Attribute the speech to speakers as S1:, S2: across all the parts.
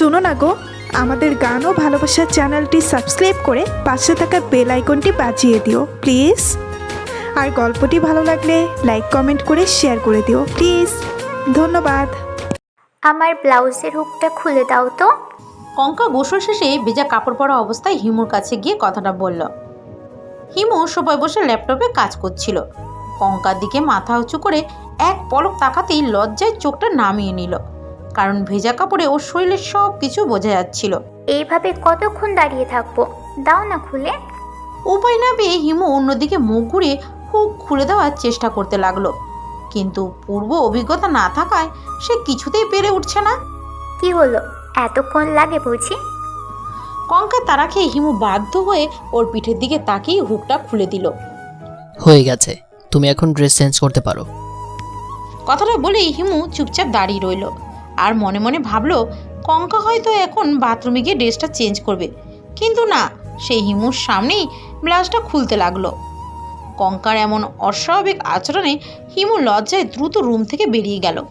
S1: শোনো না গো আমাদের গান ও ভালোবাসার চ্যানেলটি সাবস্ক্রাইব করে পাশে থাকা বেল আইকনটি বাজিয়ে দিও প্লিজ। আর গল্পটি ভালো লাগলে লাইক কমেন্ট করে শেয়ার করে দিও প্লিজ। ধন্যবাদ।
S2: আমার ব্লাউজের হুকটা খুলে দাও তো।
S3: কঙ্কা গোসল শেষে ভেজা কাপড় পরা অবস্থায় হিমুর কাছে গিয়ে কথাটা বলল হিমু সবাই বসে ল্যাপটপে কাজ করছিল। কঙ্কার দিকে মাথা উঁচু করে এক পলক তাকাতেই লজ্জায় চোখটা নামিয়ে নিল। কারণ ভেজা কাপড়ে ওর শরীরের সব কিছু বোঝা যাচ্ছিল।
S2: এইভাবে কতক্ষণ দাঁড়িয়ে থাকব? দাও না খুলে।
S3: উপায় না পেয়ে হিমু অন্যদিকে মুখ ঘুরে হুক খুলে দেওয়ার চেষ্টা করতে লাগল। কিন্তু পূর্ব অভিজ্ঞতা না থাকায় সে কিছুতেই পেরে উঠছে না।
S2: কি হলো? এতক্ষণ লাগে বুঝি?
S3: কঙ্কা তারা খেয়ে হিমু বাধ্য হয়ে ওর পিঠের দিকে তাকিয়ে হুকটা খুলে দিল।
S4: হয়ে গেছে। তুমি এখন ড্রেস চেঞ্জ করতে পারো।
S3: কথাটা বলেই হিমু চুপচাপ দাঁড়িয়ে রইল। আর মনে মনে ভাবলো, কঙ্কা হয়তো এখন বাথরুমে গিয়ে ড্রেসটা চেঞ্জ করবে। কিন্তু না, সেই হিমুর সামনেই ব্লাউজটা খুলতে লাগল। কঙ্কার এমন অস্বাভাবিক আচরণে হিমু লজ্জায় দ্রুত রুম থেকে বেরিয়ে গেল।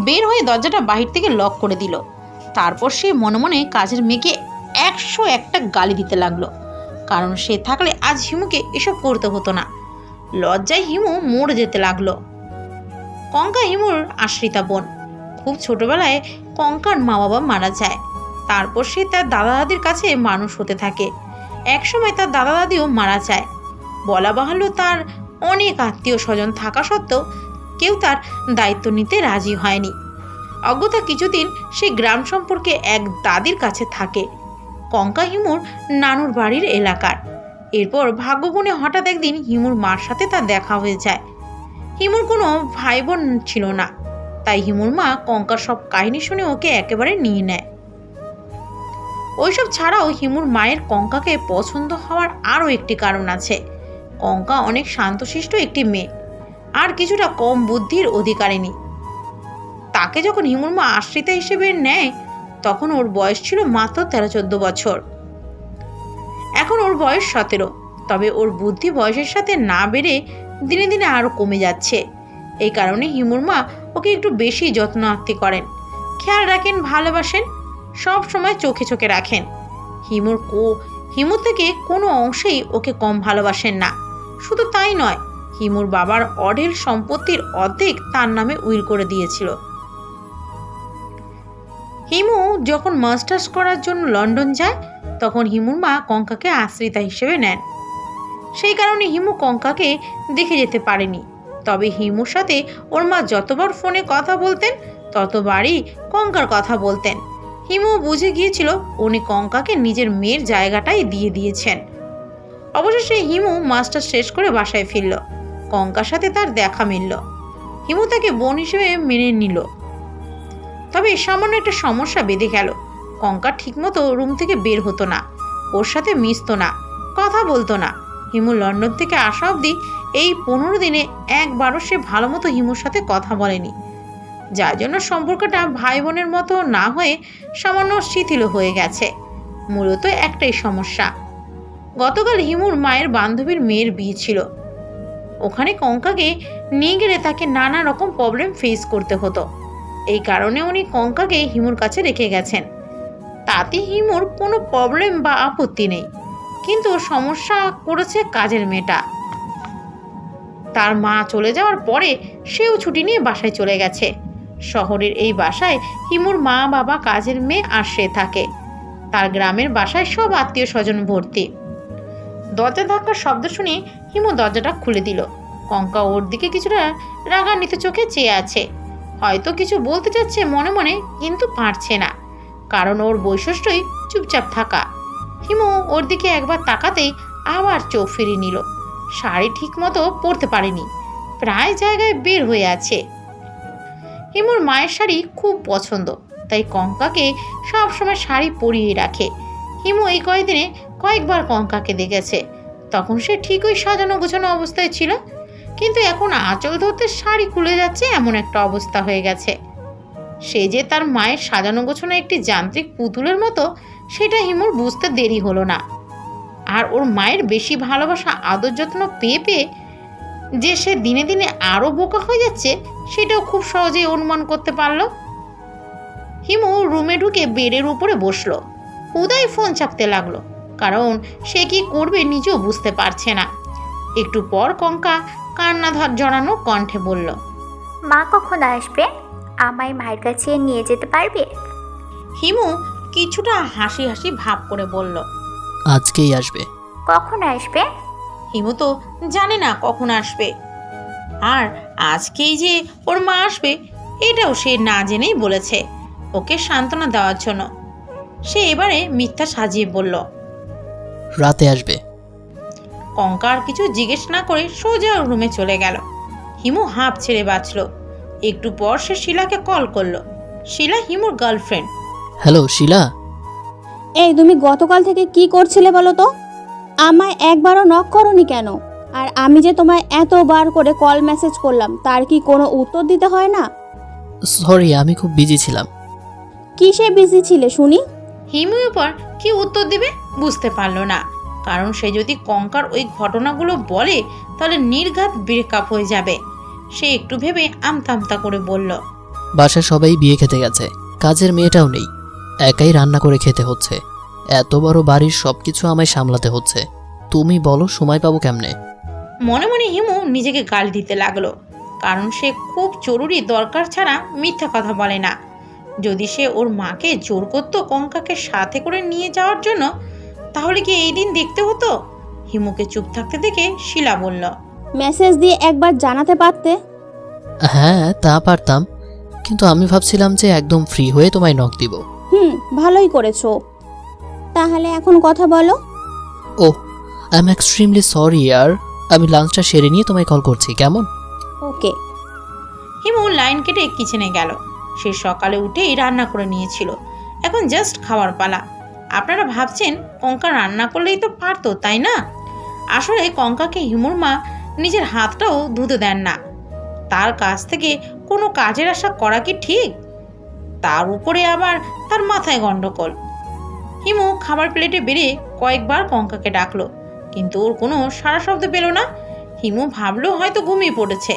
S3: বের হয়ে দরজাটা বাহির থেকে লক করে দিল। তারপর সে মনে মনে কাজের মেয়েকে একশো একটা গালি দিতে লাগল। কারণ সে থাকলে আজ হিমুকে এসব করতে হতো না। লজ্জায় হিমু মরে যেতে লাগল। কঙ্কা হিমুর আশ্রিতা বোন। খুব ছোটবেলায় কঙ্কার মা বাবা মারা যায়। তারপর সে তার দাদা দাদির কাছে মানুষ হতে থাকে। একসময় তার দাদা দাদিও মারা যায়। বলা বাহুল্য তার অনেক আত্মীয় স্বজন থাকা সত্ত্বেও কেউ তার দায়িত্ব নিতে রাজি হয়নি। অজ্ঞতা কিছুদিন সে গ্রাম সম্পর্কে এক দাদির কাছে থাকে। কঙ্কা হিমুর নানুর বাড়ির এলাকার। এরপর ভাগ্যগুণে হঠাৎ একদিন হিমুর মার সাথে তার দেখা হয়ে যায়। হিমুর কোনো ভাই বোন ছিল না। তাই হিমুর মা কঙ্কার সব কাহিনী শুনে ওকে একেবারে নিয়ে নেয়। ওইসব ছাড়াও হিমুর মায়ের কঙ্কাকে পছন্দ হওয়ার আরও একটি কারণ আছে। কঙ্কা অনেক শান্তশিষ্ট একটি মেয়ে, আর কিছুটা কম বুদ্ধির অধিকারিণী। তাকে যখন হিমুর মা আশ্রিতা হিসেবে নেয়, তখন ওর বয়স ছিল মাত্র তেরো চোদ্দ বছর। এখন ওর বয়স সতেরো, তবে ওর বুদ্ধি বয়সের সাথে না বেড়ে দিনে দিনে আরও কমে যাচ্ছে। এই কারণে হিমুর মা ওকে একটু বেশি যত্ন আত্মি করেন। খেয়াল রাখেন, ভালোবাসেন, সব সময় চোখে চোখে রাখেন। হিমুর কো হিমুর থেকে কোনো অংশেই ওকে কম ভালোবাসেন না। শুধু তাই নয়, হিমুর বাবার অঢেল সম্পত্তির অর্ধেক তার নামে উইল করে দিয়েছিল। হিমু যখন মাস্টার্স করার জন্য লন্ডন যায়, তখন হিমুর মা কঙ্কাকে আশ্রিতা হিসেবে নেন। সেই কারণে হিমু কঙ্কাকে দেখে যেতে পারেনি। তবে হিমুর সাথে ওর মা যতবার ফোনে কথা বলতেন, ততবারই কঙ্কার কথা বলতেন। হিমু বুঝে গিয়েছিল উনি কঙ্কাকে নিজের মেয়ের জায়গাটাই দিয়ে দিয়েছেন। অবশেষে হিমু মাস্টার শেষ করে বাসায় ফিরল। কঙ্কার সাথে তার দেখা মিলল। হিমু তাকে বোন হিসেবে মেনে নিল। তবে সামান্য একটা সমস্যা বেঁধে গেল। কঙ্কা ঠিকমতো রুম থেকে বের হতো না। ওর সাথে মিশতো না, কথা বলতো না। হিমু লন্ডন থেকে আসা অবধি এই পনেরো দিনে একবারও সে ভালো মতো হিমুর সাথে কথা বলেনি। যার জন্য সম্পর্কটা ভাই বোনের মতো না হয়ে সামান্য শিথিল হয়ে গেছে। মূলত একটাই সমস্যা। গতকাল হিমুর মায়ের বান্ধবীর মেয়ের বিয়ে ছিল। ওখানে কঙ্কাকে নিয়ে গেলে তাকে নানা রকম প্রবলেম ফেস করতে হতো। এই কারণে উনি কঙ্কাকে হিমুর কাছে রেখে গেছেন। তাতে হিমুর কোনো প্রবলেম বা আপত্তি নেই। কিন্তু সমস্যা করেছে কাজের মেয়েটা। তার মা চলে যাওয়ার পরে সেও ছুটি নিয়ে বাসায় চলে গেছে। শহরের এই বাসায় হিমুর মা বাবা কাজের মেয়ে আর সে থাকে। তার গ্রামের বাসায় সব আত্মীয় স্বজন ভর্তি। দরজা ধাক্কার শব্দ শুনে হিমু দরজাটা খুলে দিল। কঙ্কা ওর দিকে কিছুটা রাগান্বিত চোখে চেয়ে আছে। হয়তো কিছু বলতে চাচ্ছে মনে মনে, কিন্তু পারছে না। কারণ ওর বৈশিষ্ট্যই চুপচাপ থাকা। হিমু ওর দিকে একবার তাকাতেই আবার চোখ ফিরিয়ে নিল। শাড়ি ঠিকমতো পরতে পারেনি। প্রায় জায়গায় বের হয়ে আছে। হিমুর মায়ের শাড়ি খুব পছন্দ, তাই কঙ্কাকে সবসময় শাড়ি পরিয়ে রাখে। হিমু এই কয়েকদিনে কয়েকবার কঙ্কাকে দেখেছে। তখন সে ঠিকই সাজানো গোছানো অবস্থায় ছিল, কিন্তু এখন আঁচল ধরতে শাড়ি খুলে যাচ্ছে এমন একটা অবস্থা হয়ে গেছে। সে যে তার মায়ের সাজানো গোছানো একটি যান্ত্রিক পুতুলের মতো, সেটা হিমুর বুঝতে দেরি হলো না। আর ওর মায়ের বেশি ভালোবাসা আদর যত্ন পেয়ে পেয়ে যে সে দিনে দিনে আরও বোকা হয়ে যাচ্ছে সেটাও খুব সহজেই অনুমান করতে পারল। হিমু রুমে ঢুকে বেডের উপরে বসল। উদয় ফোন চাপতে লাগল কারণ সে কি করবে নিজেও বুঝতে পারছে না। একটু পর কঙ্কা কান্না ধর জড়ানো কণ্ঠে বলল
S2: মা কখন আসবে? আমায় মায়ের কাছে নিয়ে যেতে পারবে?
S3: হিমু কিছুটা হাসি হাসি ভাব করে বলল
S4: আজকেই আসবে।
S2: কখন আসবে?
S3: হিমু তো জানে না কখন আসবে। আর আজকেই যে ওর মা আসবে এটাও সে না জেনেই বলেছে। ওকে সান্ত্বনা দেওয়ার জন্য। সে এবারে মিথ্যা সাজিয়ে বলল
S4: রাতে আসবে।
S3: কঙ্কার কিছু জিজ্ঞেস না করে সোজা রুমে চলে গেল। হিমু হাঁপ ছেড়ে বাঁচল। একটু পর সে শিলাকে কল করল। শিলা হিমুর গার্লফ্রেন্ড।
S4: হ্যালো শিলা?
S5: এই তুমি গতকাল থেকে কি করছিলে বলো তো? আমায় একবারও নক করনি কেন? আর আমি যে তোমায় এতবার করে কল মেসেজ করলাম তার কি কোনো উত্তর দিতে হয় না?
S4: সরি আমি খুব বিজি ছিলাম।
S5: কিসে বিজি ছিলে শুনি?
S3: হিমু এরপর কি উত্তর দিবে বুঝতে পারল না। কারণ সে যদি কঙ্কার ওই ঘটনাগুলো বলে তাহলে নির্ঘাত ব্রেকআপ হয়ে যাবে। সে একটু ভেবে আমতা আমতা করে বলল
S4: বাসায় সবাই বিয়ে খেতে গেছে। কাজের মেয়েটাও নেই। একাই রান্না করে খেতে হচ্ছে। এত বড় বাড়ির সব কিছু আমায় সামলাতে হচ্ছে। তুমি বলো সময় পাবো কেমনে?
S3: মনে মনে হিমু নিজেকে গাল দিতে লাগল কারণ সে খুব জরুরি দরকার ছাড়া মিথ্যা কথা বলে না। যদি সে ওর মাকে জোর করতো কঙ্কাকে সাথে করে নিয়ে যাওয়ার জন্য তাহলে কি এই দিন দেখতে হতো? হিমুকে চুপ থাকতে দেখে শিলা বলল
S5: মেসেজ দিয়ে একবার জানাতে পারতে?
S4: হ্যাঁ তা পারতাম। কিন্তু আমি ভাবছিলাম যে একদম ফ্রি হয়ে তোমায় নক দিব।
S5: হুম ভালোই করেছ। তাহলে এখন কথা বলো।
S4: Oh I am extremely sorry ইয়ার আমি লাঞ্চটা সেরে নিয়ে তোমায় কল করছি কেমন?
S5: ওকে।
S3: হিমু লাইন কেটে কিচেনে গেল। সে সকালে উঠেই রান্না করে নিয়েছিল। এখন জাস্ট খাওয়ার পালা। আপনারা ভাবছেন কঙ্কা রান্না করলেই তো পারতো তাই না? আসলে কঙ্কাকে হিমুর মা নিজের হাতটাও ধুতে দেন না। তার কাছ থেকে কোনো কাজের আশা করা কি ঠিক? তার উপরে আবার তার মাথায় গন্ডগোল। হিমু খাবার প্লেটে বেড়ে কয়েকবার কঙ্কাকে ডাকলো, কিন্তু ওর কোনো সারা শব্দ পেল না। হিমু ভাবলো হয়তো ঘুমিয়ে পড়েছে।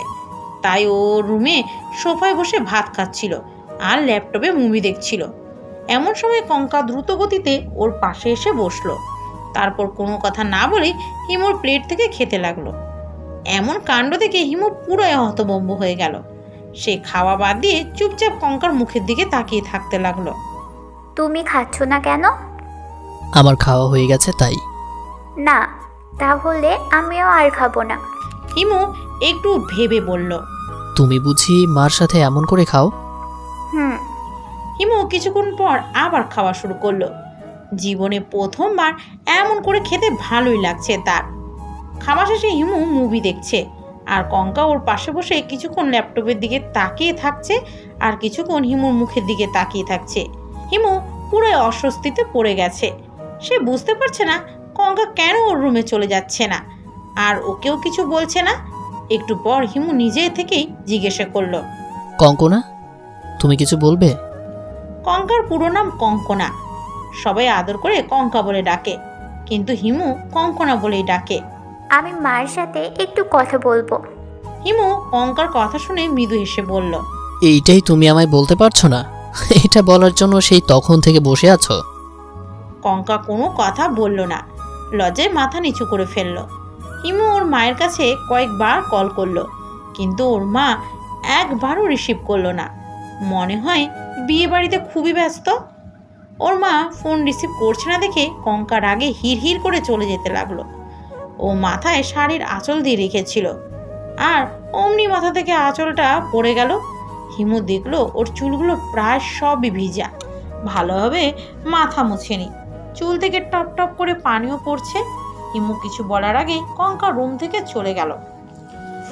S3: তাই ও রুমে সোফায় বসে ভাত খাচ্ছিল আর ল্যাপটপে মুভি দেখছিল। এমন সময় কঙ্কা দ্রুত গতিতে ওর পাশে এসে বসল। তারপর কোনো কথা না বলে হিমুর প্লেট থেকে খেতে লাগল। এমন কাণ্ড দেখে হিমু পুরো হতবম্ব হয়ে গেল। সে খাওয়া বাদ দিয়ে চুপচাপ কঙ্কার মুখের দিকে তাকিয়ে থাকতে লাগল।
S2: তুমি খাচ্ছ না কেন?
S4: আমার খাওয়া হয়ে গেছে তাই।
S2: না তাহলে আমিও আর খাব না।
S3: হিমু একটু ভেবে বলল।
S4: তুমি বুঝি মার সাথে এমন করে খাও?
S2: হুম।
S3: হিমু কিছুক্ষণ পর আবার খাওয়া শুরু করল। জীবনে প্রথমবার এমন করে খেতে ভালোই লাগছে তার। খাওয়া শেষে হিমু মুভি দেখছে। আর কঙ্কা ওর পাশে বসে কিছুক্ষণ ল্যাপটপের দিকে তাকিয়ে থাকছে আর কিছুক্ষণ হিমুর মুখের দিকে তাকিয়ে থাকছে। হিমু পুরো অস্বস্তিতে পড়ে গেছে। সে বুঝতে পারছে না কঙ্কা কেন ওর রুমে চলে যাচ্ছে না। আর ওকেও কিছু বলছে না। একটু পর হিমু নিজে থেকেই জিজ্ঞাসা করল
S4: কঙ্কনা তুমি কিছু বলবে?
S3: কঙ্কার পুরো নাম কঙ্কনা। সবাই আদর করে কঙ্কা বলে ডাকে কিন্তু হিমু কঙ্কনা বলেই ডাকে।
S2: আমি মায়ের সাথে একটু কথা বলব।
S3: হিমু কঙ্কার কথা শুনে মৃদু হেসে বলল
S4: এইটাই তুমি আমায় বলতে পারছ না? এটা বলার জন্য সেই তখন থেকে বসে আছো?
S3: কঙ্কা কোনো কথা বলল না লজ্জায় মাথা নিচু করে ফেলল। হিমু ওর মায়ের কাছে কয়েকবার কল করল কিন্তু ওর মা একবারও রিসিভ করল না। মনে হয় বিয়ে বাড়িতে খুবই ব্যস্ত। ওর মা ফোন রিসিভ করছে না দেখে কঙ্কার আগে হির হির করে চলে যেতে লাগল। ও মাথায় শাড়ির আঁচল দিয়ে রেখেছিল। আর অমনি মাথা থেকে আঁচলটা পড়ে গেল। হিমু দেখল ওর চুলগুলো প্রায় সবই ভিজা। ভালোভাবে মাথা মুছেনি চুল থেকে টপ টপ করে পানিও পড়ছে। হিমু কিছু বলার আগেই কঙ্কা রুম থেকে চলে গেল।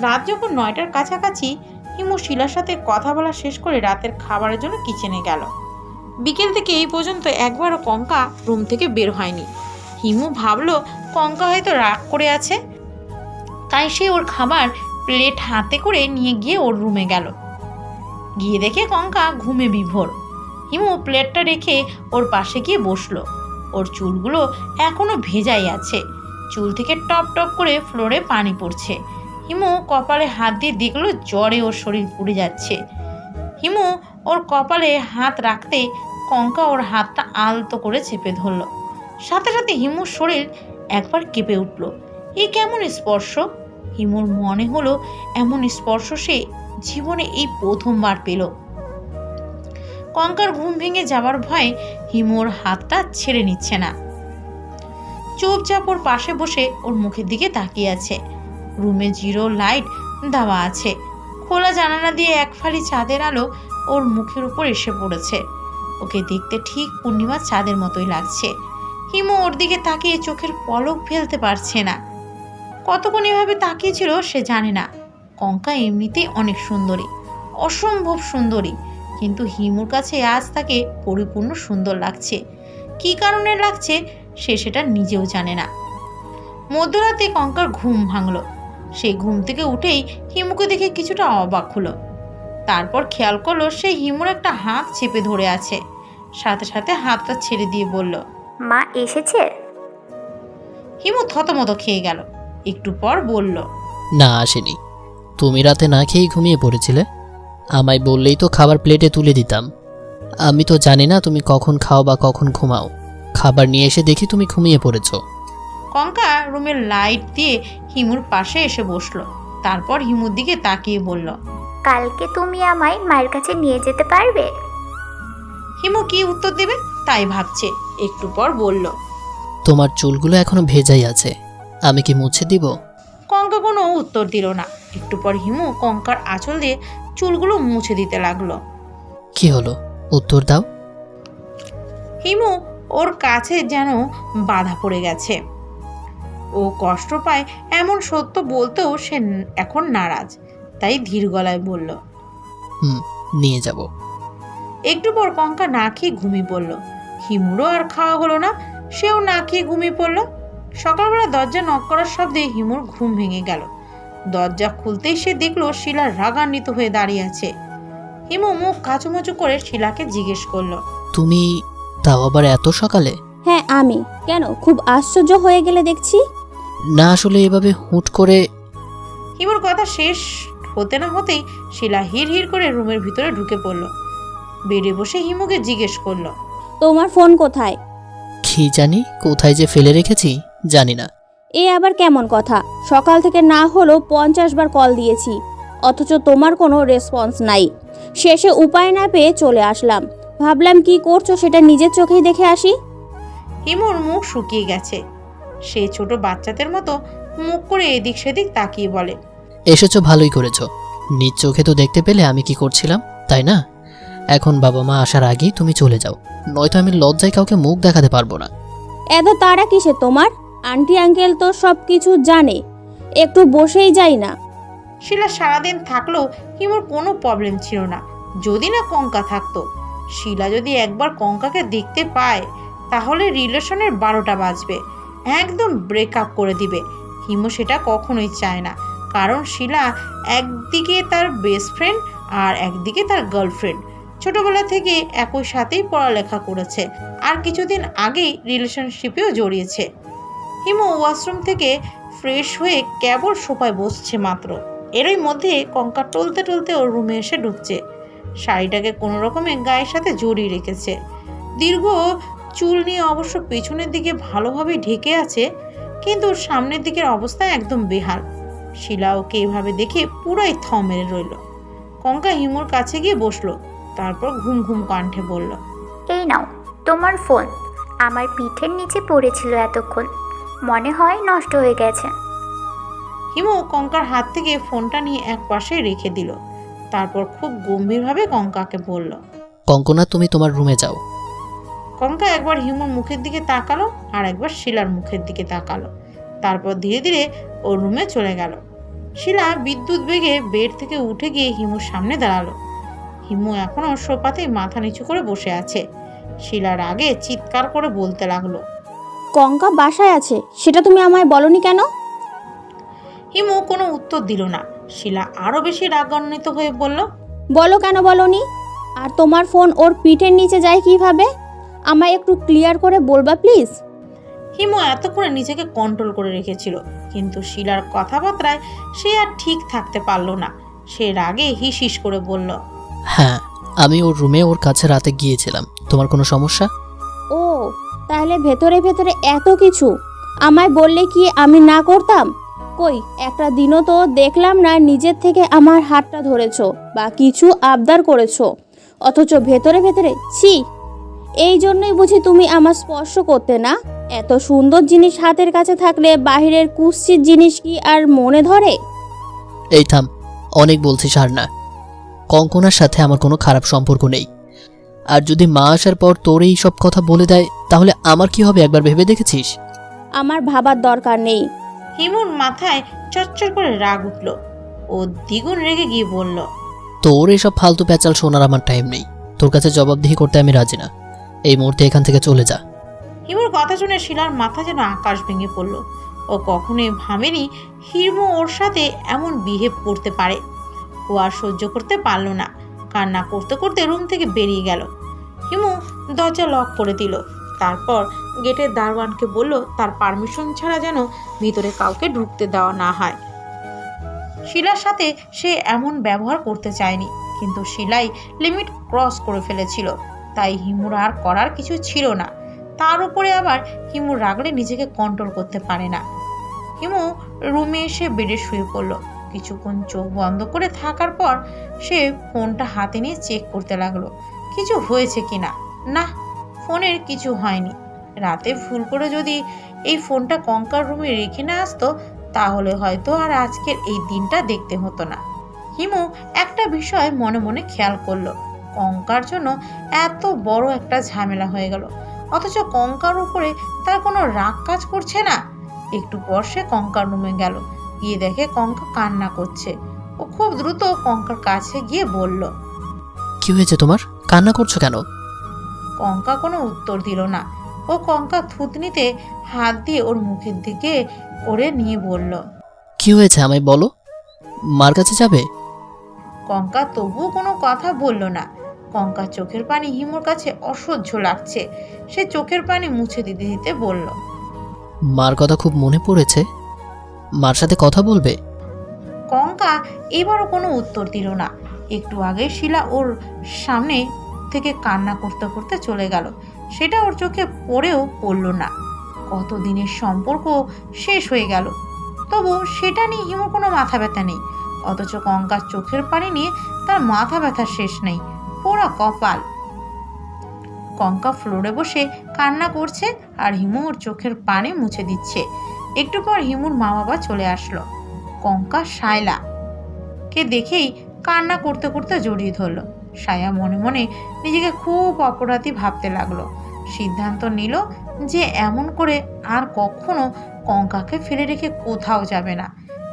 S3: রাত যখন নয়টার কাছাকাছি, হিমু শিলার সাথে কথা বলা শেষ করে রাতের খাবারের জন্য কিচেনে গেল। বিকেল থেকে এই পর্যন্ত একবারও কঙ্কা রুম থেকে বের হয়নি। হিমু ভাবলো কঙ্কা হয়তো রাগ করে আছে। তাই সে ওর খাবার প্লেট হাতে করে নিয়ে গিয়ে ওর রুমে গেল। গিয়ে দেখে কঙ্কা ঘুমে বিভোর। হিমু প্লেটটা রেখে ওর পাশে গিয়ে বসল। ওর চুলগুলো এখনও ভেজাই আছে। চুল থেকে টপ টপ করে ফ্লোরে পানি পড়ছে। হিমু কপালে হাত দিয়ে দেখল জ্বরে ওর শরীর পুড়ে যাচ্ছে। হিমু ওর কপালে হাত রাখতে কঙ্কা ওর হাতটা আলতো করে চেপে ধরলো। সাথে সাথে হিমুর শরীর একবার কেঁপে উঠল। এ কেমন স্পর্শ? হিমুর মনে হলো এমন স্পর্শ সে জীবনে এই প্রথমবার পেল। কঙ্কার ঘুম ভেঙে যাবার ভয়ে হিমুর হাতটা ছেড়ে নিচ্ছে না। চুপচাপ ওর পাশে বসে ওর মুখের দিকে তাকিয়ে আছে। রুমে জিরো লাইট দেওয়া আছে। খোলা জানালা দিয়ে এক ফালি চাঁদের আলো ওর মুখের উপর এসে পড়েছে। ওকে দেখতে ঠিক পূর্ণিমার চাঁদের মতোই লাগছে। হিমু ওর দিকে তাকিয়ে চোখের পলক ফেলতে পারছে না। কতক্ষণ এভাবে তাকিয়েছিল সে জানে না। কঙ্কা এমনিতেই অনেক সুন্দরী, অসম্ভব সুন্দরী, কিন্তু হিমুর কাছে আজ তাকে পরিপূর্ণ সুন্দর লাগছে। কী কারণে লাগছে সে সেটা নিজেও জানে না। মধ্যরাতে কঙ্কার ঘুম ভাঙলো। সে ঘুম থেকে উঠেই হিমুকে দেখে কিছুটা অবাক হলো। তারপর খেয়াল করল সে হিমুর একটা হাত চেপে ধরে আছে। সাথে সাথে হাতটা ছেড়ে দিয়ে বলল
S2: মা এসেছে?
S3: হিমু থতমত খেয়ে গেল। একটু পর বলল
S4: না আসেনি। তুমি রাতে না খেয়েই ঘুমিয়ে পড়েছিলে? আমায় বললেই তো খাবার প্লেটে তুলে দিতাম। আমি তো জানি না তুমি কখন খাও বা কখন ঘুমাও। খাবার নিয়ে এসে দেখি তুমি ঘুমিয়ে পড়েছো।
S3: কঙ্কা রুমের লাইট দিয়ে হিমুর পাশে এসে বসল। তারপর হিমুর দিকে তাকিয়ে বলল
S2: কালকে তুমি আমায় মায়ের কাছে নিয়ে যেতে পারবে?
S3: হিমু কি উত্তর দেবে? তাই ভাবছে একটু পর বলল
S4: তোমার চুলগুলো এখনও ভেজাই আছে আমি কি মুছে দিব?
S3: কঙ্কা কোনো উত্তর দিল না। একটু পর হিমু কঙ্কার আঁচল দিয়ে চুলগুলো মুছে দিতে লাগল।
S4: কি হলো? উত্তর দাও।
S3: হিমু ওর কাছে যেন বাধা পড়ে গেছে। ও কষ্ট পায় এমন সত্য বলতেও সে এখন নারাজ। তাই ধীর গলায় বলল
S4: হুম নিয়ে যাব।
S3: একটু পর কঙ্কা না খেয়ে ঘুমিয়ে পড়ল। হিমুরও আর খাওয়া হলো না। সেও না খেয়ে ঘুমিয়ে পড়ল। সকালবেলা দরজা নক করার শব্দে হিমুর ঘুম ভেঙে গেল। দরজা খুলতেই সে দেখল শিলা রাগান্বিত হয়ে দাঁড়িয়ে আছে। হিমু মুখ কাচুমাচু করে শিলাকে জিজ্ঞেস করল
S4: তুমি তাও আবার এত সকালে?
S5: হ্যাঁ আমি। কেন? খুব আশ্চর্য হয়ে গেলে দেখছি।
S4: না আসলে এভাবে হুট করে
S3: হিমুর কথা শেষ হতে না হতেই শিলা হির হির করে রুমের ভিতরে ঢুকে পড়ল। বেডে বসে হিমুকে জিজ্ঞেস করল
S5: তোমার ফোন কোথায়?
S4: কি জানি কোথায় যে ফেলে রেখেছি জানি না।
S5: এ আবার কেমন কথা? সকাল থেকে না হলেও পঞ্চাশ বার কল দিয়েছি অথচ তোমার কোনো রেসপন্স নাই। শেষে উপায় না পেয়ে চলে আসলাম। ভাবলাম কি করছ সেটা নিজের চোখেই দেখে আসি।
S3: হিমুর মুখ শুকিয়ে গেছে। সে ছোট বাচ্চাদের মতো মুখ করে এদিক সেদিক তাকিয়ে বলে
S4: এসেছ ভালোই করেছ। নিজ চোখে তো দেখতে পেলে আমি কি করছিলাম তাই না? এখন বাবা মা আসার আগেই তুমি চলে যাও। নয়তো আমি লজ্জায় কাউকে মুখ দেখাতে পারব না।
S5: এত তারা কিসে তোমার? আন্টি আঙ্কেল তো সব কিছু জানে। একটু বসেই যাই না।
S3: শিলা সারাদিন থাকলেও হিমুর কোনো প্রবলেম ছিল না। যদি না কঙ্কা থাকতো। শিলা যদি একবার কঙ্কাকে দেখতে পায় তাহলে রিলেশনের বারোটা বাজবে। একদম ব্রেকআপ করে দিবে। হিমু সেটা কখনোই চায় না। কারণ শিলা একদিকে তার বেস্ট ফ্রেন্ড আর একদিকে তার গার্লফ্রেন্ড ছোটবেলা থেকে একই সাথেই পড়ালেখা করেছে। আর কিছুদিন আগেই রিলেশনশিপেও জড়িয়েছে। হিমু ওয়াশরুম থেকে ফ্রেশ হয়ে কেবল সোফায় বসছে মাত্র। এরই মধ্যে কঙ্কা টলতে টলতে ওর রুমে এসে ঢুকছে। শাড়িটাকে কোনো রকমে গায়ের সাথে জড়িয়ে রেখেছে। দীর্ঘ চুল নিয়ে অবশ্য পেছনের দিকে ভালোভাবে ঢেকে আছে, কিন্তু সামনের দিকের অবস্থা একদম বেহাল। শিলা ওকে এভাবে দেখে পুরাই থ মেরে রইল। কঙ্কা হিমুর কাছে গিয়ে বসল। তারপর ঘুম ঘুম কণ্ঠে বলল
S2: এই নাও তোমার ফোন। আমার পিঠের নিচে পড়েছিল এতক্ষণ। মনে হয় নষ্ট হয়ে গেছে।
S3: হিমু কঙ্কার হাত থেকে ফোনটা নিয়ে এক পাশে রেখে দিল। তারপর খুব গম্ভীরভাবে কঙ্কাকে বলল
S4: কঙ্কনা তুমি তোমার রুমে যাও।
S3: কঙ্কা একবার হিমুর মুখের দিকে তাকালো আর একবার শিলার মুখের দিকে তাকালো। তারপর ধীরে ধীরে ওর রুমে চলে গেল। শিলা বিদ্যুৎ বেগে বেড থেকে উঠে গিয়ে হিমুর সামনে দাঁড়াল। হিমু এখনও সোফাতেই মাথা নিচু করে বসে আছে। শিলার আগে চিৎকার করে বলতে লাগল
S5: কঙ্কা বাসায় আছে সেটা তুমি আমায় বলনি কেন?
S3: হিমু কোনো উত্তর দিল না। শিলা আরও বেশি রাগান্বিত হয়ে বলল
S5: বলো কেন বলনি? আর তোমার ফোন ওর পিঠের নিচে যায় কীভাবে? আমায় একটু ক্লিয়ার করে বলবা প্লিজ?
S3: হিমু এতক্ষণে নিজেকে কন্ট্রোল করে রেখেছিল কিন্তু শিলার কথাবার্তায় সে আর ঠিক থাকতে পারল না। সে রাগে হিস হিস করে বলল
S4: হ্যাঁ আমি ওর রুমে ওর কাছে রাতে গিয়েছিলাম। তোমার কোনো সমস্যা?
S5: ও তাহলে ভেতরে ভেতরে এত কিছু। আমায় বললে কি আমি না করতাম? কই একটা দিনও তো দেখলাম না নিজের থেকে আমার হাতটা ধরেছো বা কিছু আবদার করেছ। অথচ ভেতরে ভেতরে ছি! এই জন্যই বুঝি তুমি আমার স্পর্শ করতে না? এত সুন্দর জিনিস হাতের কাছে থাকলে বাহিরের কুৎসিত জিনিস কি আর মনে ধরে?
S4: এই থাম অনেক বলছিস আর না। কঙ্কনার সাথে আমার কোনো খারাপ সম্পর্ক নেই। আর যদি মা আসার পর তোর এই সব কথা বলে দেয় তাহলে আমার কি হবে একবার ভেবে দেখেছিস?
S5: আমার ভাবার দরকার নেই।
S3: হিমুর মাথায় চচ্চর করে রাগ উঠল। ও দ্বিগুণ রেগে গিয়ে বলল
S4: তোর এসব ফালতু প্যাচাল শোনার আমার টাইম নেই। তোর কাছে জবাবদিহি করতে আমি রাজি না। এই মুহূর্তে এখান থেকে চলে যা।
S3: হিমুর কথা শুনে শিলার মাথা যেন আকাশ ভেঙে পড়ল। ও কখনোই ভাবেনি হিমু ওর সাথে এমন বিহেভ করতে পারে। ও আর সহ্য করতে পারল না। কান্না করতে করতে রুম থেকে বেরিয়ে গেল। হিমু দরজা লক করে দিল। তারপর গেটের দারোয়ানকে বলল, তার পারমিশন ছাড়া যেন ভিতরে কাউকে ঢুকতে দেওয়া না হয়। শিলার সাথে সে এমন ব্যবহার করতে চায়নি, কিন্তু শিলাই লিমিট ক্রস করে ফেলেছিল। তাই হিমুর আর করার কিছু ছিল না। তার উপরে আবার হিমু রাগলে নিজেকে কন্ট্রোল করতে পারে না। হিমু রুমে এসে বেডে শুয়ে পড়ল। কিছুক্ষণ চোখ বন্ধ করে থাকার পর সে ফোনটা হাতে নিয়ে চেক করতে লাগল, কিছু হয়েছে কিনা? না ফোনের কিছু হয়নি। রাতে ভুল করে যদি এই ফোনটা কঙ্কার রুমে রেখে না আসতো, তাহলে হয়তো আর আজকের এই দিনটা দেখতে হতো না। হিমু একটা বিষয় মনে মনে খেয়াল করল। কঙ্কার জন্য এত বড় একটা ঝামেলা হয়ে গেল। অথচ কঙ্কার উপরে তার কোনো রাগ কাজ করছে না। একটু পর সে কঙ্কার রুমে গেল। গিয়ে দেখে কঙ্কা কান্না করছে। ও খুব দ্রুত কঙ্কার কাছে গিয়ে বলল
S4: কি হয়েছে তোমার? কান্না করছ কেন?
S3: কঙ্কা কোনো উত্তর দিল না। ও কঙ্কা থুতনিতে হাত দিয়ে ওর মুখের দিকে করে নিয়ে বলল
S4: কি হয়েছে আমায় বলো? মার কাছে যাবে?
S3: কঙ্কা তবুও কোনো কথা বলল না। কঙ্কা চোখের পানি হিমুর কাছে অসহ্য লাগছে। সে চোখের পানি মুছে দিতে দিতে বলল
S4: মার কথা খুব মনে পড়েছে। মার সাথে কথা বলবে?
S3: কঙ্কা এবারও কোনো উত্তর দিল না। একটু আগে শিলা ওর সামনে থেকে কান্না করতে করতে চলে গেল। সেটা ওর চোখে পড়েও পড়ল না। কত দিনের সম্পর্ক শেষ হয়ে গেল। তবু সেটা নিয়ে হিমুর কোনো মাথা ব্যথা নেই। অথচ কঙ্কার চোখের পানি নিয়ে তার মাথা ব্যথা শেষ নেই। পোড়া কপাল। কঙ্কা ফ্লোরে বসে কান্না করছে আর হিমু ওর চোখের পানি মুছে দিচ্ছে। একটু পর হিমুর মা বাবা চলে আসলো। কঙ্কা সায়লা কে দেখেই কান্না করতে করতে জড়িয়ে ধরলো। সায়া মনে মনে নিজেকে খুব অপরাধী ভাবতে লাগল। সিদ্ধান্ত নিল যে এমন করে আর কখনো কঙ্কাকে ফেলে রেখে কোথাও যাবে না।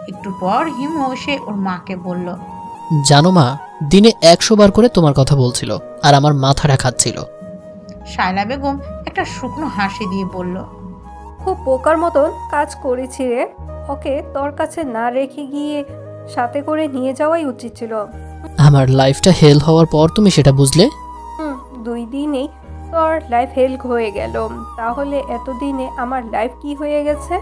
S3: একটু পর হিমু এসে ওর মাকে বলল
S4: জানো মা দিনে একশো বার করে তোমার কথা বলছিল আর আমার মাথাটা খাচ্ছিল
S3: শায়লা বেগম একটা শুকনো হাসি দিয়ে বলল
S6: খুব বোকার মতন কাজ করেছি রে। ওকে তোর কাছে না রেখে গিয়ে সাথে করে নিয়ে যাওয়াই উচিত ছিল।
S4: আমার লাইফটা হেল হওয়ার পর তুমি সেটা বুঝলে?
S6: হুম দুই দিনেই তোর লাইফ হেল্প হয়ে গেল। তাহলে এতদিনে আমার লাইফ কি হয়ে গেছে?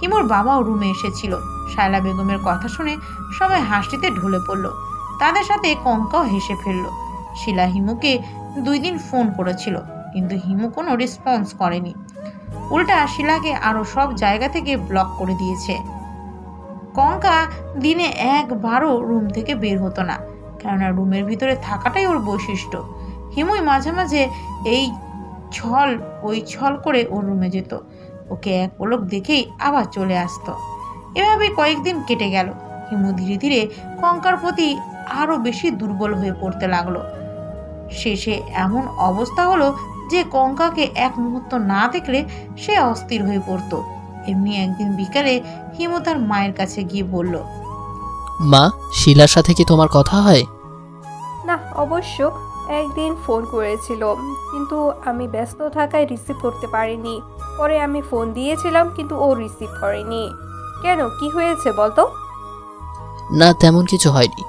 S3: হিমুর বাবাও রুমে এসেছিল। শায়লা বেগমের কথা শুনে সবাই হাসিতে ঢলে পড়ল। তাদের সাথে কঙ্কাও হেসে ফেলল। শিলা হিমুকে দুই দিন ফোন করেছিল কিন্তু হিমু কোনো রেসপন্স করেনি। উল্টা শিলাকে আরও সব জায়গা থেকে ব্লক করে দিয়েছে। কঙ্কা দিনে একবারও রুম থেকে বের হতো না, কেননা রুমের ভিতরে থাকাটাই ওর বৈশিষ্ট্য। হিমুই মাঝে মাঝে এই ছল, ওই ছল করে ওর রুমে যেত। ওকে এক পলক দেখেই আবার চলে আসতো। এভাবে কয়েকদিন কেটে গেল। হিমু ধীরে ধীরে কঙ্কার প্রতি আরও বেশি দুর্বল হয়ে পড়তে লাগল। শেষে এমন অবস্থা হলো যে কঙ্কাকে এক মুহূর্ত না দেখলে সে অস্থির হয়ে পড়তো। এমনি একদিন বিকালে হিমু তার মায়ের কাছে গিয়ে বলল
S4: মা শিলার সাথে কি তোমার কথা হয়?
S6: না অবশ্য একদিন ফোন করেছিল কিন্তু আমি ব্যস্ত থাকায় রিসিভ করতে পারিনি। পরে আমি ফোন দিয়েছিলাম কিন্তু ও রিসিভ করেনি। কেন কি হয়েছে বলতো?
S4: না তেমন কিছু হয়নি।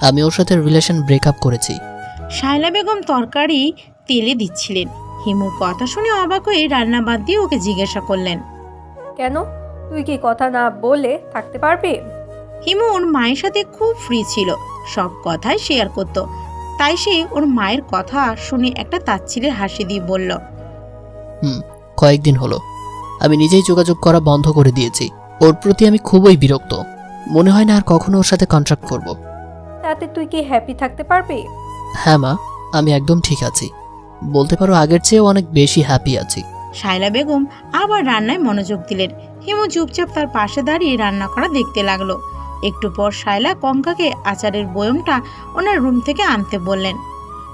S4: আমি ওর সাথে রিলেশন ব্রেকআপ করেছি।
S3: শায়লা বেগম তরকারি তেলে দিচ্ছিলেন। হিমুর কথা শুনে অবাক হয়ে রান্না বাদ দিয়ে ওকে জিজ্ঞাসা করলেন।
S6: কেন? তুই কি কথা না বলে থাকতে পারবি?
S3: হিমু ওর মায়ের সাথে খুব ফ্রি ছিল। সব কথাই শেয়ার করত। তাই সে ওর মায়ের কথা শুনে একটা তাচ্ছিলের হাসি দিয়ে বলল হুম
S4: কয়েকদিন হলো। আমি নিজেই যোগাযোগ করা বন্ধ করে দিয়েছি। ওর প্রতি আমি খুবই বিরক্ত। মনে হয় না আর কখনো ওর সাথে কন্ট্রাক্ট করব।
S6: তাতে তুই কি হ্যাপি থাকতে পারবি?
S4: হ্যাঁ মা আমি একদম ঠিক আছি। বলতে পারো আগের চেয়েও অনেক বেশি হ্যাপি আছি।
S3: শায়লা বেগম আবার রান্নায় মনোযোগ দিলেন। হিমু চুপচাপ তার পাশে দাঁড়িয়ে রান্না করা দেখতে লাগল। একটু পর শায়লা কঙ্কাকে আচারের বয়মটা ওনার রুম থেকে আনতে বললেন।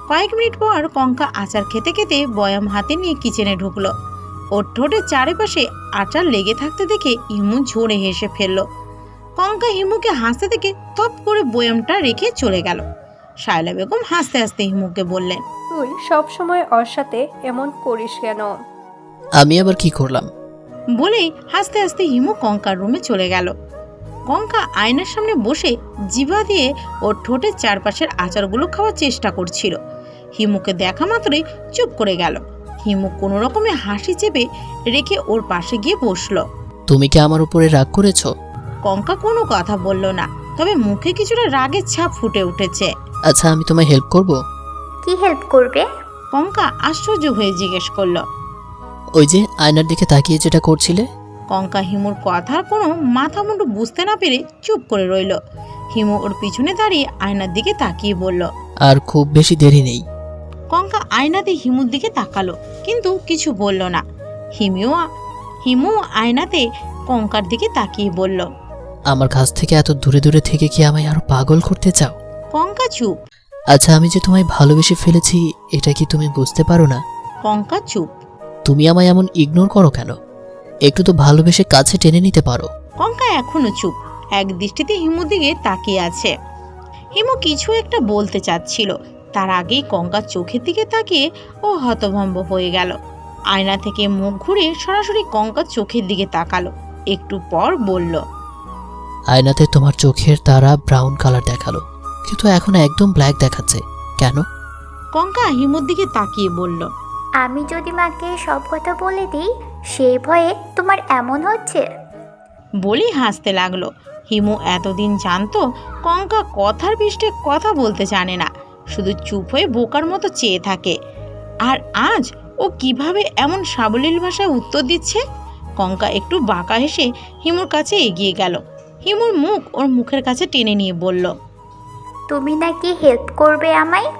S3: কয়েক মিনিট পর কঙ্কা আচার খেতে খেতে বয়াম হাতে নিয়ে কিচেনে ঢুকলো। ওর ঠোঁটের চারিপাশে আচার লেগে থাকতে দেখে হিমু ঝরে হেসে ফেলল। কঙ্কা হিমুকে হাসতে দেখে থপ করে বয়ামটা রেখে চলে গেল। শায়লা বেগম হাসতে হাসতে হিমুকে বললেন
S6: তুই সব সময় ওর সাথে এমন করিস কেন?
S4: আমি আবার কি করলাম?
S3: বলেই হাসতে হাসতে হিমু কঙ্কার রুমে চলে গেল। কঙ্কা আয়নার সামনে বসে জিভা দিয়ে ওর ঠোঁটের চারপাশের আচারগুলো খাওয়ার চেষ্টা করছিল। হিমুকে দেখা মাত্রই চুপ করে গেল। হিমু কোনো রকমে হাসি চেপে রেখে ওর পাশে গিয়ে বসল।
S4: তুমি কি আমার উপরে রাগ করেছ?
S3: কঙ্কা কোনো কথা বলল না। তবে মুখে কিছুটা রাগের ছাপ ফুটে উঠেছে।
S4: আচ্ছা আমি তোমায় হেল্প করব?
S2: কি হেল্প করবে?
S3: কঙ্কা আশ্চর্য হয়ে জিজ্ঞেস করল।
S4: ওই যে আয়নার দিকে তাকিয়ে যেটা করছিলে?
S3: কঙ্কা হিমুর কথার কোনো মাথা মুন্ডু বুঝতে না পেরে চুপ করে রইল। হিমু ওর পিছনে দাঁড়িয়ে আয়নার দিকে তাকিয়ে বলল
S4: আর খুব বেশি দেরি নেই।
S3: কঙ্কা আয়নাতে হিমুর দিকে তাকালো কিন্তু কিছু বলল না। হিমিও হিমু আয়নাতে কঙ্কার দিকে তাকিয়ে বলল
S4: আমার কাছ থেকে এত দূরে দূরে থেকে কি আমায় আরও পাগল করতে চাও?
S3: কঙ্কা চুপ।
S4: আচ্ছা আমি যে তোমায় ভালোবেসে ফেলেছি এটা কি তুমি বুঝতে পারো না?
S3: কঙ্কা চুপ।
S4: তুমি আমায় এমন ইগনোর করো কেন? একটু তো ভালোবেসে কাছে টেনে নিতে পারো।
S3: কঙ্কা এখনও চুপ। এক দৃষ্টিতে হিমুর দিকে তাকিয়ে আছে। হিমু কিছু একটা বলতে চাচ্ছিল। তার আগেই কঙ্কার চোখের দিকে তাকিয়ে ও হতভম্ব হয়ে গেল। আয়না থেকে মুখ ঘুরে সরাসরি কঙ্কার চোখের দিকে তাকালো। একটু পর বলল
S4: আয়নাতে তোমার চোখের তারা ব্রাউন কালার দেখাল কিন্তু এখন একদম ব্ল্যাক দেখাচ্ছে। কেন?
S3: কঙ্কা হিমুর দিকে তাকিয়ে বলল
S2: আমি যদি মাকে সব কথা বলে দিই সেই ভয়ে তোমার এমন হচ্ছে?
S3: বলি হাসতে লাগল। হিমু এতদিন জানতো কঙ্কা কথার পৃষ্ঠে কথা বলতে জানে না শুধু চুপ হয়ে বোকার মতো চেয়ে থাকে। আর আজ ও কীভাবে এমন সাবলীল ভাষায় উত্তর দিচ্ছে? কঙ্কা একটু বাঁকা হেসে হিমুর কাছে এগিয়ে গেল। হিমুর মুখ? ওর মুখের কাছে টেনে নিয়ে বলল
S2: তুমি নাকি হেল্প করবে আমায়?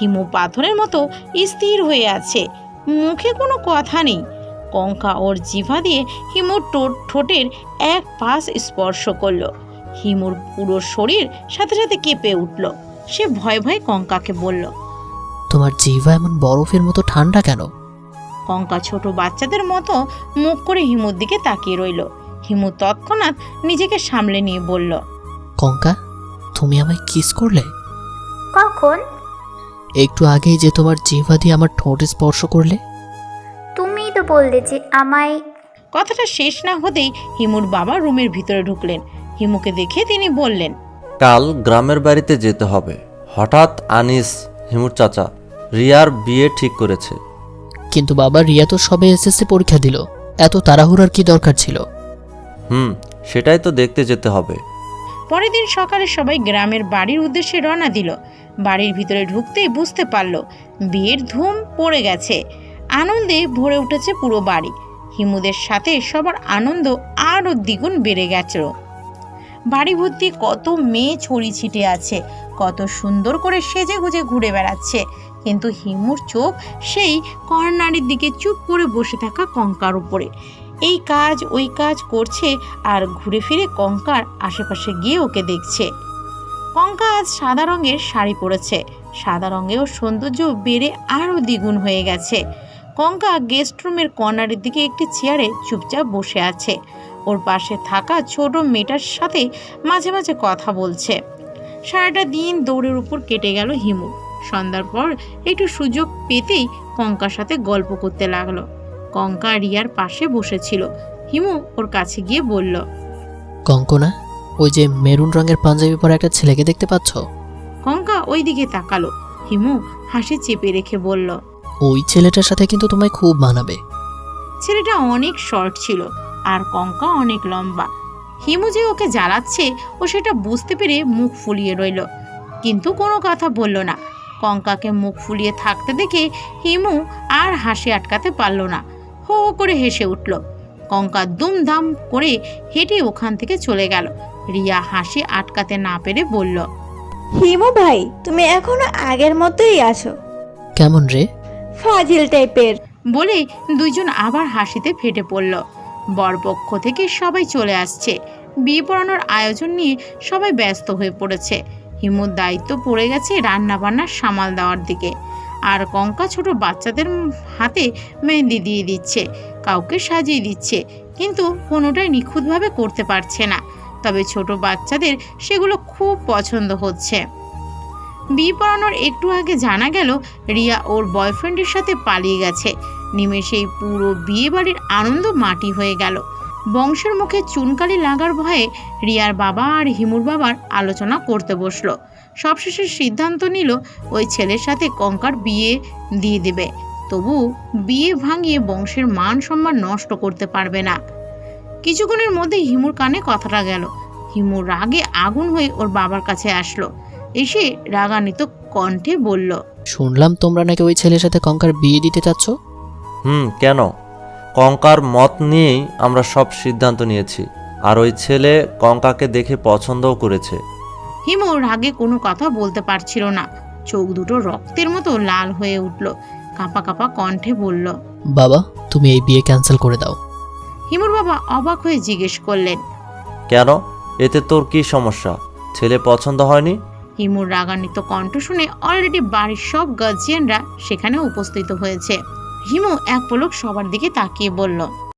S3: হিমু পাথরের মতো স্থির হয়ে আছে। মুখে কোনো কথা নেই। কঙ্কা ওর জিভা দিয়ে হিমুর ঠোঁট- ঠোঁটের এক পাশ স্পর্শ করল। হিমুর পুরো শরীর সাথে সাথে কেঁপে উঠল। সে ভয় ভয় কঙ্কাকে বলল
S4: তোমার জিভা এমন বরফের মতো ঠান্ডা কেন?
S3: কঙ্কা ছোট বাচ্চাদের মতো মুখ করে হিমুর দিকে তাকিয়ে রইল। হিমু তৎক্ষণাৎ নিজেকে সামলে নিয়ে বলল
S4: কঙ্কা তুমি আমায় কিস করলে?
S2: কখন?
S4: একটু আগেই যে তোমার জিভা দিয়ে আমার ঠোঁট স্পর্শ করলে।
S2: তুমিই তো বললে যে আমায়
S3: কথাটা শেষ না হতেই হিমুর বাবা রুমের ভিতরে ঢুকলেন। হিমুকে দেখে তিনি বললেন
S7: কাল গ্রামের বাড়িতে যেতে হবে। হঠাৎ আনিস হিমুর চাচা রিয়ার বিয়ে ঠিক করেছে।
S4: কিন্তু বাবা রিয়া তো সবে এসএসসি পরীক্ষা দিল। এত তাড়াহুড়ার কি দরকার ছিল?
S7: হুম, সেটাই তো দেখতে যেতে হবে।
S3: পরের দিন সকালে সবাই গ্রামের বাড়ির উদ্দেশ্যে রওনা দিল। বাড়ির ভিতরে ঢুকতেই বুঝতে পারল, বিয়ের ধুম পড়ে গেছে। আনন্দে ভরে উঠেছে পুরো বাড়ি। হিমুদের সাথে সবার আনন্দ আরও দ্বিগুণ বেড়ে গেছিল বাড়ি ভর্তি কত মেয়ে ছড়ি ছিটে আছে, কত সুন্দর করে সেজে গুজে ঘুরে বেড়াচ্ছে। কিন্তু হিমুর চোখ সেই কর্নারের দিকে চুপ করে বসে থাকা কঙ্কার উপরে। এই কাজ, ওই কাজ করছে আর ঘুরে ফিরে কঙ্কার আশেপাশে গিয়ে ওকে দেখছে। কঙ্কা আজ সাদা রঙের শাড়ি পরেছে। সাদা রঙেও সৌন্দর্য বেড়ে আরও দ্বিগুণ হয়ে গেছে। কঙ্কা গেস্ট রুমের কর্নারের দিকে একটি চেয়ারে চুপচাপ বসে আছে। ওর পাশে থাকা ছোট মেয়েটার সাথে মাঝে মাঝে কথা বলছে। সারাটা দিন দৌড়ের উপর কেটে গেল হিমু। সন্ধ্যার পর একটু সুযোগ পেতেই কঙ্কার সাথে গল্প করতে লাগল। কঙ্কা রিয়ার পাশে বসেছিল। হিমু ওর কাছে গিয়ে বলল
S4: কঙ্কনা ওই যে মেরুন রঙের পাঞ্জাবি পরা একটা ছেলেকে দেখতে পাচ্ছ?
S3: কঙ্কা ওই দিকে তাকালো। হিমু হাসি চেপে রেখে বলল
S4: ওই ছেলেটার সাথে কিন্তু তোমায় খুব মানাবে।
S3: ছেলেটা অনেক শর্ট ছিল আর কঙ্কা অনেক লম্বা। হিমু যে ওকে জ্বালাচ্ছে ও সেটা বুঝতে পেরে মুখ ফুলিয়ে রইল। কিন্তু কোনো কথা বলল না। কঙ্কাকে মুখ ফুলিয়ে থাকতে দেখে হিমু আর হাসি আটকাতে পারল না। হো হো করে হেসে উঠল। কঙ্কা দুমধাম করে হেঁটে ওখান থেকে চলে গেল। রিয়া হাসি আটকাতে না পেরে বলল
S8: হিমু ভাই তুমি এখনও আগের মতোই আছো।
S4: কেমন রে?
S8: ফাজিল টাইপের।
S3: বলে দুইজন আবার হাসিতে ফেটে পড়ল। বরপক্ষ থেকে সবাই চলে আসছে। বিয়ে পড়ানোর আয়োজন নিয়ে সবাই ব্যস্ত হয়ে পড়েছে। হিমুর দায়িত্ব পড়ে গেছে রান্না বান্নার সামাল দেওয়ার দিকে। আর কঙ্কা ছোট বাচ্চাদের হাতে মেহেন্দি দিয়ে দিচ্ছে, কাউকে সাজিয়ে দিচ্ছে, কিন্তু কোনোটাই নিখুঁতভাবে করতে পারছে না। তবে ছোট বাচ্চাদের সেগুলো খুব পছন্দ হচ্ছে। বিয়ে পড়ানোর একটু আগে জানা গেল, রিয়া ওর বয়ফ্রেন্ডের সাথে পালিয়ে গেছে। নিমেষেই পুরো বিয়ে বাড়ির আনন্দ মাটি হয়ে গেল। বংশের মুখে চুনকালি লাগার ভয়ে রিয়ার বাবা আর হিমুর বাবার আলোচনা করতে বসল। সবশেষে সিদ্ধান্ত নিল ওই ছেলের সাথে কঙ্কার বিয়ে দিয়ে দেবে। তবু বিয়ে ভাঙিয়ে বংশের মান সম্মান নষ্ট করতে পারবে না। কিছুক্ষণের মধ্যে হিমুর কানে কথাটা গেল। হিমুর রাগে আগুন হয়ে ওর বাবার কাছে আসলো। এসে রাগান্বিত কণ্ঠে বলল
S4: শুনলাম তোমরা নাকি ওই ছেলের সাথে কঙ্কার বিয়ে দিতে চাচ্ছ?
S7: হুম কেন? কঙ্কার মত নিয়েই আমরা সব সিদ্ধান্ত নিয়েছি। আর ওই ছেলে কঙ্কাকে দেখে পছন্দও করেছে।
S3: হিমু রাগে কোনো কথা বলতে পারছিল না। চোখ দুটো রক্তের মতো লাল হয়ে উঠল। কাঁপা কাঁপা কণ্ঠে বলল
S4: বাবা তুমি এই বিয়ে ক্যান্সেল করে দাও।
S3: হিমুর বাবা অবাক হয়ে জিজ্ঞেস করলেন
S7: কেন? এতে তোর কি সমস্যা? ছেলে পছন্দ হয়নি?
S3: হিমুর রাগান্বিত কণ্ঠ শুনে অলরেডি বাড়ির সব গার্জিয়ানরা সেখানে উপস্থিত হয়েছে। হিমু এক পলক সবার দিকে তাকিয়ে বলল